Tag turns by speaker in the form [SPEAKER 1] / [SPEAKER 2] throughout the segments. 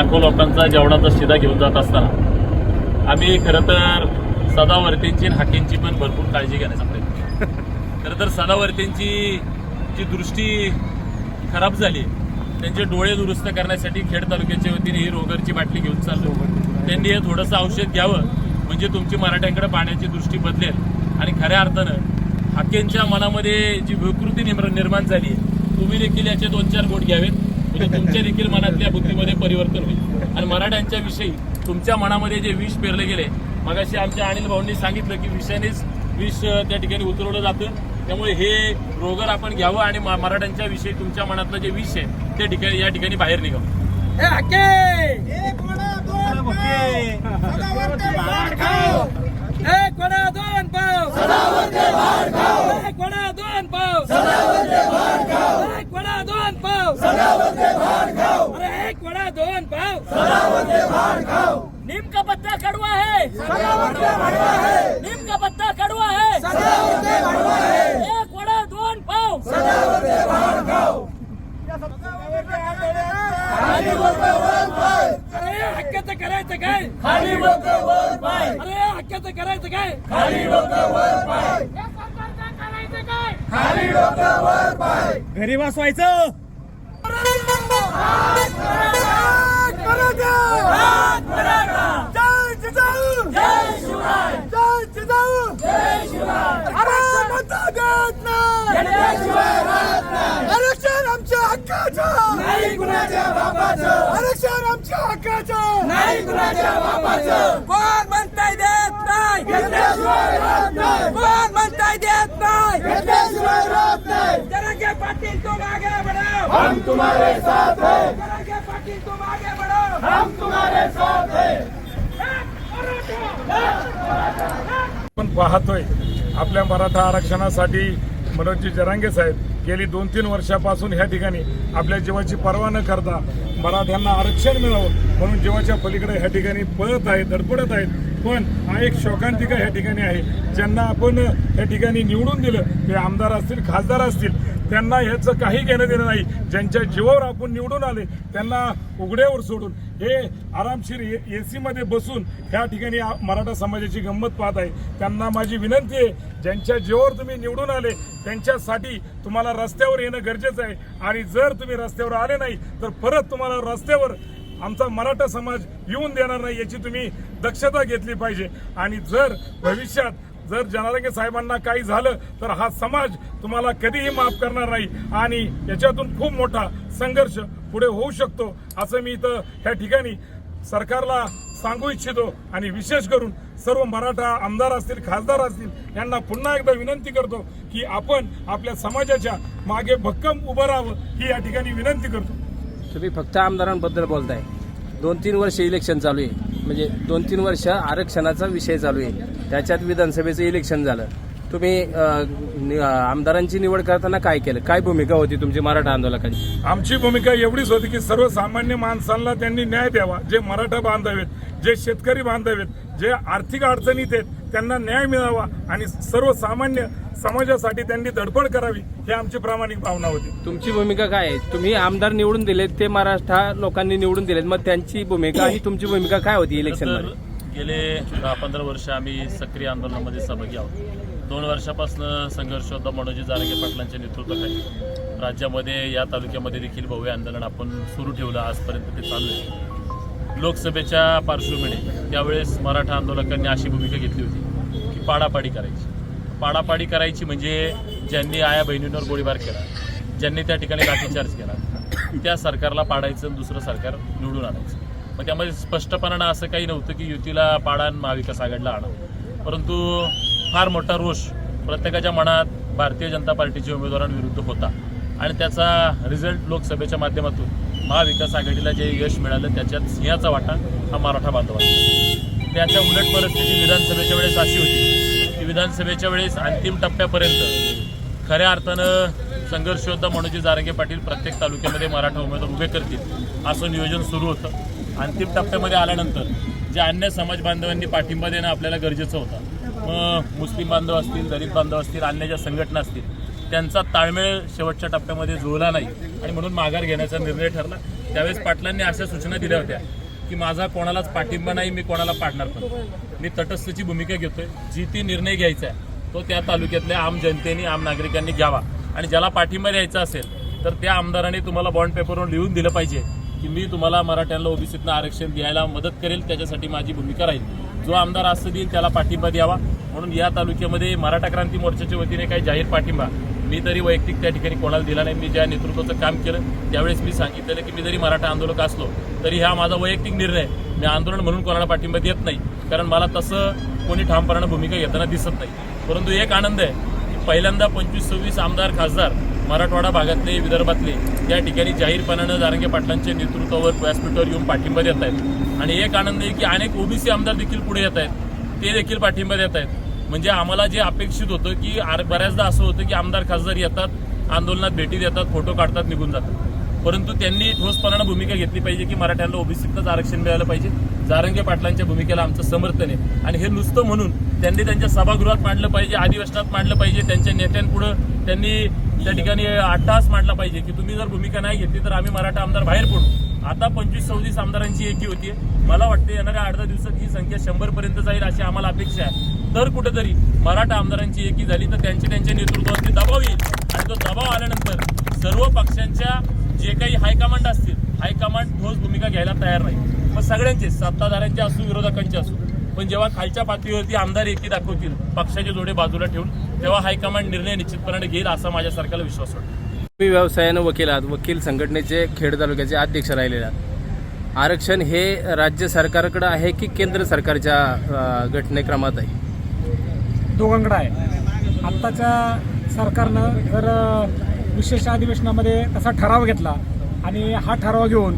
[SPEAKER 1] लाखो लोकांचा जेवणाचा शिदा घेऊन जात असताना आम्ही खरं तर सदावर्तींची हाकींची पण भरपूर काळजी घेण्याचा प्रयत्न. खरं तर सदावर्तींची जी दृष्टी खराब झाली त्यांचे डोळे दुरुस्त करण्यासाठी खेड तालुक्याच्या वतीने ही रोगरची बाटली घेऊन चाललो. त्यांनी हे थोडंसं औषध घ्यावं म्हणजे तुमची मराठ्यांकडे पाहण्याची दृष्टी बदलेल. आणि खऱ्या अर्थानं हाकेंच्या मनामध्ये जी विकृती निर्म- निर्माण झाली तुम्ही देखील याचे दोन चार गोट घ्यावेत. म्हणजे तुमच्या देखील मनातल्या बुद्धीमध्ये परिवर्तन होईल. आणि मराठ्यांच्या विषयी तुमच्या मनामध्ये जे विष पेरले गेले मगाशी आमच्या अनिल भाऊंनी सांगितलं की विषानेच विष त्या ठिकाणी उतरवलं जातं. त्यामुळे हे रोगर आपण घ्यावं आणि मराठ्यांच्या विषयी तुमच्या मनातलं जे विष आहे ते ठिकाणी या ठिकाणी बाहेर निघावं
[SPEAKER 2] एक वडा दोन पाव एक वडा दोन पाव एक वडा दोन पाव अरे एक वडा दोन पाव. नीम का पत्ता कड़वा है नीम का पत्ता कड़वा है एक वडा दोन पाव. अरे हक्काचं करायचं काय? अरे हक्काचं करायचं काय?
[SPEAKER 3] घरी बसवायचं.
[SPEAKER 2] आरक्षण आमच्या हक्काचं! नाही कुणाच्या बापाचं! आरक्षण आमच्या हक्काचं! नाही कुणाच्या बापाचं! कोण म्हणताय देत नाही! कोण म्हणताय देत नाही. घेतल्याशिवाय राहत नाही. जरांगे पाटील तुम आगे बढ़ो. हम तुम्हारे साथ हैं. जरांगे पाटील तुम आगे बढ़ो. हम तुम्हारे साथ हैं.
[SPEAKER 4] आपण पाहतोय आपल्या मराठा आरक्षणासाठी मनोजी जरांगे साहेब गेली दोन तीन वर्षापासून ह्या ठिकाणी आपल्या जीवाची पर्वा न करता मराठ्यांना आरक्षण मिळावं म्हणून जीवाच्या पलीकडे ह्या ठिकाणी पळत आहेत धडपडत आहेत. पण हा एक शोकांतिका ह्या ठिकाणी आहे. ज्यांना आपण ह्या ठिकाणी निवडून दिलं ते आमदार असतील खासदार असतील त्यांना ह्याचं काही घेणं देणं नाही. ज्यांच्या जीवावर आपण निवडून आले त्यांना उघड्यावर सोडून हे आरामशीर ए सीमध्ये बसून ह्या ठिकाणी मराठा समाजाची गंमत पाहत आहे. त्यांना माझी विनंती आहे ज्यांच्या जीवावर तुम्ही निवडून आले त्यांच्यासाठी तुम्हाला रस्त्यावर येणं गरजेचं आहे. आणि जर तुम्ही रस्त्यावर आले नाही तर परत तुम्हाला रस्त्यावर आमचा मराठा समाज येऊन देणार नाही याची तुम्ही दक्षता घेतली पाहिजे. आणि जर भविष्यात जर जनारंगे साहेबांना काही झालं तर हा समाज तुम्हाला कधीही माफ करणार नाही. आणि याच्यातून खूप मोठा संघर्ष पुढे होऊ शकतो असं मी इथं ह्या ठिकाणी सरकारला सांगू इच्छितो. आणि विशेष करून सर्व मराठा आमदार असतील खासदार असतील यांना पुन्हा एकदा विनंती करतो की आपण आपल्या समाजाच्या मागे भक्कम उभं राहावं ही या ठिकाणी विनंती करतो.
[SPEAKER 5] तुम्ही फक्त आमदारांबद्दल बोलताय. दोन तीन वर्ष इलेक्शन चालू आहे. म्हणजे दोन तीन वर्ष आरक्षणाचा विषय चालू आहे. त्याच्यात विधानसभेचं इलेक्शन झालं. तुम्ही नि- आमदारांची निवड करताना काय केलं? काय भूमिका होती तुमची मराठा आंदोलकांची?
[SPEAKER 4] आमची भूमिका एवढीच होती की सर्वसामान्य माणसांना त्यांनी न्याय द्यावा. जे मराठा बांधव आहेत जे शेतकरी बांधव आहेत जे आर्थिक अडचणीत आहेत त्यांना न्याय मिळावा आणि सर्वसामान्य समाजासाठी त्यांनी धडपड करावी ही आमची प्रामाणिक भावना होती.
[SPEAKER 5] तुमची भूमिका काय आहे? तुम्ही आमदार निवडून दिलेत ते मराठा लोकांनी निवडून दिलेत. मग त्यांची भूमिका आणि तुमची भूमिका काय होती इलेक्शन
[SPEAKER 1] गेले दहा पंधरा वर्ष आम्ही सक्रिय आंदोलनामध्ये सहभागी आहोत. दोन वर्षापासून संघर्ष होता मनोजी जारंगे पाटलांच्या नेतृत्वाखाली. राज्यामध्ये या तालुक्यामध्ये देखील भव्य आंदोलन आपण सुरू ठेवलं आजपर्यंत ते चालू आहे लोकसभेच्या पार्श्वभूमीने त्यावेळेस मराठा आंदोलकांनी अशी भूमिका घेतली होती की पाडापाडी करायची. पाडापाडी करायची म्हणजे ज्यांनी आया बहिणींवर गोळीबार केला ज्यांनी त्या ठिकाणी लाठीचार्ज केला त्या सरकारला पाडायचं आणि दुसरं सरकार निवडून आणायचं. मग त्यामध्ये स्पष्टपणानं असं काही नव्हतं की युतीला पाडा आणि महाविकास आघाडीला आणा. परंतु फार मोठा रोष प्रत्येकाच्या मनात भारतीय जनता पार्टीच्या उमेदवारांविरुद्ध होता. आणि त्याचा रिझल्ट लोकसभेच्या माध्यमातून महाविकास आघाडीला जे यश मिळालं त्याच्यात सिंहाचा वाटा हा मराठा बांधवांचा. त्याच्या उलट परिस्थिती विधानसभेच्या वेळेस अशी होती. विधानसभेच्या वेळेस अंतिम टप्प्यापर्यंत खऱ्या अर्थानं संघर्ष मनोजी जारंगे पाटील प्रत्येक तालुक्यामध्ये मराठा उमेदवार उभे करतील असं नियोजन सुरू होतं. अंतिम टप्प्यामध्ये आल्यानंतर जे अन्य समाज बांधवांनी पाठिंबा देणं आपल्याला गरजेचं होतं. मग मुस्लिम बांधव असतील दलित बांधव असतील अन्य ज्या संघटना असतील त्यांचा ताळमेळ शेवटच्या टप्प्यामध्ये जुळला नाही. आणि म्हणून माघार घेण्याचा निर्णय ठरला. त्यावेळेस पाटलांनी अशा सूचना दिल्या होत्या. की माझा कोणालाच पाठिंबा नाही मी कोणाला पाडणार पण मी तटस्थची भूमिका घेतोय. जी ती निर्णय घ्यायचा आहे तो त्या तालुक्यातल्या आम जनतेने आम नागरिकांनी घ्यावा. आणि ज्याला पाठिंबा द्यायचा असेल तर त्या आमदाराने तुम्हाला बॉन्ड पेपरवर लिहून दिलं पाहिजे की मी तुम्हाला मराठ्यांना ओबीसीतनं आरक्षण द्यायला मदत करेल त्याच्यासाठी माझी भूमिका राहील. जो आमदार असं देईल त्याला पाठिंबा द्यावा. म्हणून या तालुक्यामध्ये मराठा क्रांती मोर्चाच्या वतीने काही जाहीर पाठिंबा मी तरी वैयक्तिक त्या ठिकाणी कोणाला दिला नाही. मी ज्या नेतृत्वाचं काम केलं त्यावेळेस मी सांगितलेलं की मी जरी मराठा आंदोलक असलो तरी हा माझा वैयक्तिक निर्णय. मी आंदोलन म्हणून कोणाला पाठिंबा देत नाही. कारण मला तसं कोणी ठामपणानं भूमिका घेताना दिसत नाही. परंतु एक आनंद आहे की पहिल्यांदा पंचवीस सव्वीस आमदार खासदार मराठवाडा भागातले विदर्भातले या ठिकाणी जाहीरपणानं जारंगे पाटलांच्या नेतृत्वावर व्यासपीठावर येऊन पाठिंबा देत आहेत. आणि एक आनंद आहे की अनेक ओबीसी आमदार देखील पुढे येत आहेत. ते देखील पाठिंबा देत आहेत. म्हणजे आम्हाला जे अपेक्षित होतं की आर- बऱ्याचदा असं होतं की आमदार खासदार येतात आंदोलनात भेटी देतात फोटो काढतात निघून जातात. परंतु त्यांनी ठोसपणानं भूमिका घेतली पाहिजे की मराठ्यांना ओबीसीतच आरक्षण मिळालं पाहिजे. जारंगे पाटलांच्या भूमिकेला आमचं समर्थन आहे. आणि हे नुसतं म्हणून त्यांनी त्यांच्या सभागृहात मांडलं पाहिजे अधिवेशनात मांडलं पाहिजे त्यांच्या नेत्यांपुढं त्यांनी त्या ठिकाणी आठ तास मांडला पाहिजे की तुम्ही जर भूमिका नाही घेतली तर आम्ही मराठा आमदार बाहेर पडू. आता पंचवीस सव्वीस आमदारांची एकी होती. मला वाटते येणाऱ्या आठ दहा दिवसात ही संख्या शंभर पर्यंत जाईल अशी आम्हाला अपेक्षा आहे. तर कुठेतरी मराठा आमदारांची एकी झाली तर त्यांच्या त्यांच्या नेतृत्वावरती दबाव येईल. आणि तो दबाव आल्यानंतर सर्व पक्षांच्या जे काही हायकमांड असतील हायकमांड ठोस भूमिका घ्यायला तयार नाही. मग सगळ्यांचे सत्ताधाऱ्यांचे असू विरोधकांचे असू. पण जेव्हा खालच्या पातळीवरती आमदार एकी दाखवतील पक्षाचे जोडे बाजूला ठेवून तेव्हा हायकमांड निर्णय निश्चितपणे घेईल असा माझ्या सरकारला विश्वास वाटतो.
[SPEAKER 5] तुम्ही व्यवसायानं वकील आहात वकील संघटनेचे खेड तालुक्याचे अध्यक्ष राहिलेले आहात. आरक्षण हे राज्य सरकारकडे आहे की केंद्र सरकारच्या घटनेक्रमात आहे?
[SPEAKER 3] दोघांकडे आहे. आत्ताच्या सरकारनं जर विशेष अधिवेशनामध्ये तसा ठराव घेतला आणि हा ठराव घेऊन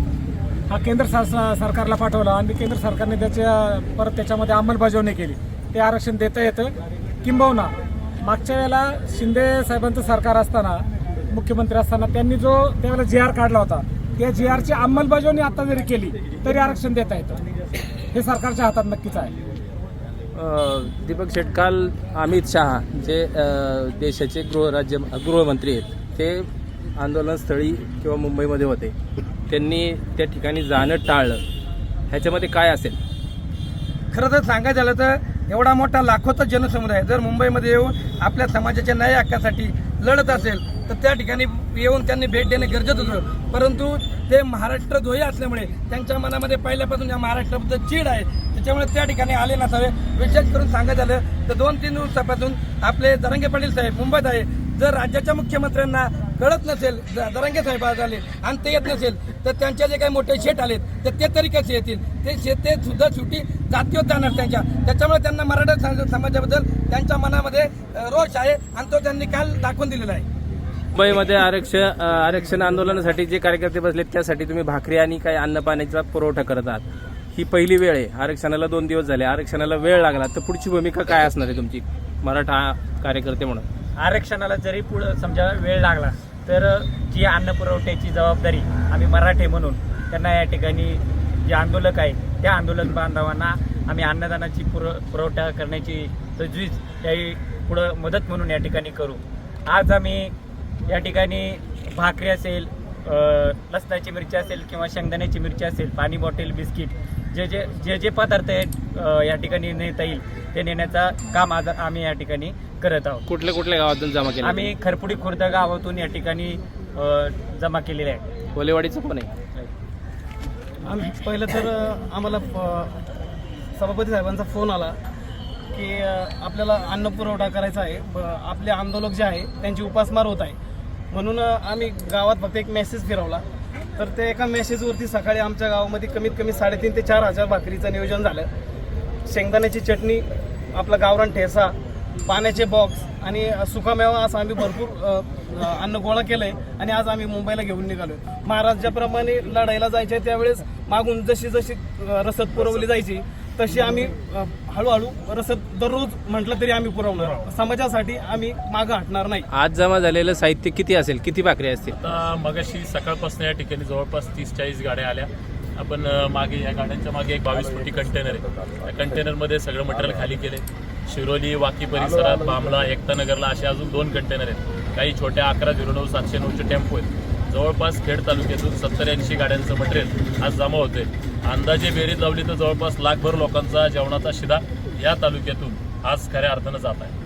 [SPEAKER 3] हा केंद्र सरकारला पाठवला आणि केंद्र सरकारने त्याच्या परत त्याच्यामध्ये अंमलबजावणी केली ते आरक्षण देता येतं. किंबहुना मागच्या वेळेला शिंदे साहेबांचं सरकार असताना मुख्यमंत्री असताना त्यांनी जो त्यावेळेला जी आर काढला होता त्या जी आरची अंमलबजावणी आता जरी केली तरी आरक्षण देता येतं. हे सरकारच्या हातात नक्कीच आहे.
[SPEAKER 5] दीपक शेटकाल अमित शहा जे देशाचे गृहराज्य गृहमंत्री आहेत ते आंदोलनस्थळी किंवा मुंबईमध्ये होते. त्यांनी त्या ठिकाणी जाणं टाळलं. ह्याच्यामध्ये काय असेल?
[SPEAKER 2] खरं तर सांगायचं झालं तर एवढा मोठा लाखोचा जनसमुदाय जर मुंबईमध्ये येऊन आपल्या समाजाच्या न्याय हक्कासाठी लढत असेल तर त्या ठिकाणी येऊन त्यांनी भेट देणे गरजेचं होतं. परंतु ते महाराष्ट्र ध्वई असल्यामुळे त्यांच्या मनामध्ये पहिल्यापासून या महाराष्ट्राबद्दल चीड आहे. त्याच्यामुळे त्या ठिकाणी आले नसावे. विशेष करून सांगायचं झालं तर दोन तीन दिवसापासून आपले दरंगे पाटील साहेब मुंबईत आहे. जर राज्याच्या मुख्यमंत्र्यांना कळत नसेल दरंगे साहेब आज आले आणि ते येत नसेल तर त्यांच्या जे काही मोठे शेट आलेत तर ते तरी कसे येतील? ते शेत ते सुद्धा शेवटी जातीवर जाणार त्यांच्या. त्याच्यामुळे त्यांना मराठा समाजाबद्दल त्यांच्या मनामध्ये रोष आहे आणि तो त्यांनी काल दाखवून दिलेला आहे.
[SPEAKER 5] मुंबईमध्ये आरक्षण आरक्षण आंदोलनासाठी जे कार्यकर्ते बसलेत त्यासाठी तुम्ही भाकरी आणि काही अन्न पाण्याचा पुरवठा करत आहात. ही पहिली वेळ आहे. आरक्षणाला दोन दिवस झाले. आरक्षणाला वेळ लागला. तर पुढची भूमिका काय असणार आहे तुमची? मराठा कार्यकर्ते म्हणून.
[SPEAKER 6] आरक्षणाला जरी पुढं समजा वेळ लागला तर जी अन्न पुरवठ्याची जबाबदारी आम्ही मराठे म्हणून त्यांना या ठिकाणी जे आंदोलक आहे त्या आंदोलक बांधवांना आम्ही अन्नदानाची पुर पुरवठा करण्याची तजवीज याही पुढं मदत म्हणून या ठिकाणी करू. आज आम्ही या ठिकाणी भाकरी असेल लसणाची मिरची असेल किंवा शेंगदाण्याची मिरची असेल पाणी बॉटल बिस्किट जे जे जे जे पदार्थ आहेत या ठिकाणी नेता येईल ते नेण्याचा काम आज आम्ही या ठिकाणी करत आहोत.
[SPEAKER 5] कुठल्या कुठल्या गावातून जमा केलं
[SPEAKER 6] आम्ही खरपुडी खुर्द गावातून या ठिकाणी अ, जमा केलेले आहे.
[SPEAKER 5] कोलेवाडीचं पण आहे.
[SPEAKER 7] आम्ही पहिलं तर अ, आम्हाला सभापती साहेबांचा फोन आला की अ, आपल्याला अन्न पुरवठा करायचा आहे. ब- आपले आंदोलक जे आहे त्यांची उपासमार होत आहे. म्हणून अ, आम्ही गावात फक्त एक मेसेज फिरवला. तर ते एका मेसेजवरती सकाळी आमच्या गावामध्ये कमीत कमी साडेतीन ते चार हजार भाकरीचं नियोजन झालं. शेंगदाण्याची चटणी आपला गावरान ठेसा पाण्याचे बॉक्स आणि सुकामेवा असं आम्ही भरपूर अन्न गोळा केलंय आणि आज आम्ही मुंबईला घेऊन निघालोय. महाराज ज्याप्रमाणे लढायला जायचे त्यावेळेस मागून जशी जशी रसद पुरवली जायची तशी आम्ही हळूहळू रसद दररोज म्हटलं तरी आम्ही पुरवणार समाजासाठी आम्ही मागं हटणार नाही.
[SPEAKER 5] आज जमा झालेलं साहित्य किती असेल? किती भाकरी असतील?
[SPEAKER 1] मगाशी सकाळपासून या ठिकाणी जवळपास तीस चाळीस गाड्या आल्या. आपण मागे या गाड्यांच्या मागे एक बावीस फुटी कंटेनर आहे. त्या कंटेनरमध्ये सगळं मटेरियल खाली केले शिरोली वाकी परिसरात बामला एकतानगरला असे अजून दोन कंटेनर आहेत. काही छोट्या अकरा झिरो नऊ सातशे नऊचे टेम्पो आहेत. जवळपास खेड तालुक्यातून सत्तर ऐंशी गाड्यांचं मटेरियल आज जमा होते अंदाजे बेरीज लावली तर जवळपास लाखभर लोकांचा जेवणाचा शिदा या तालुक्यातून आज खऱ्या अर्थानं जात आहे.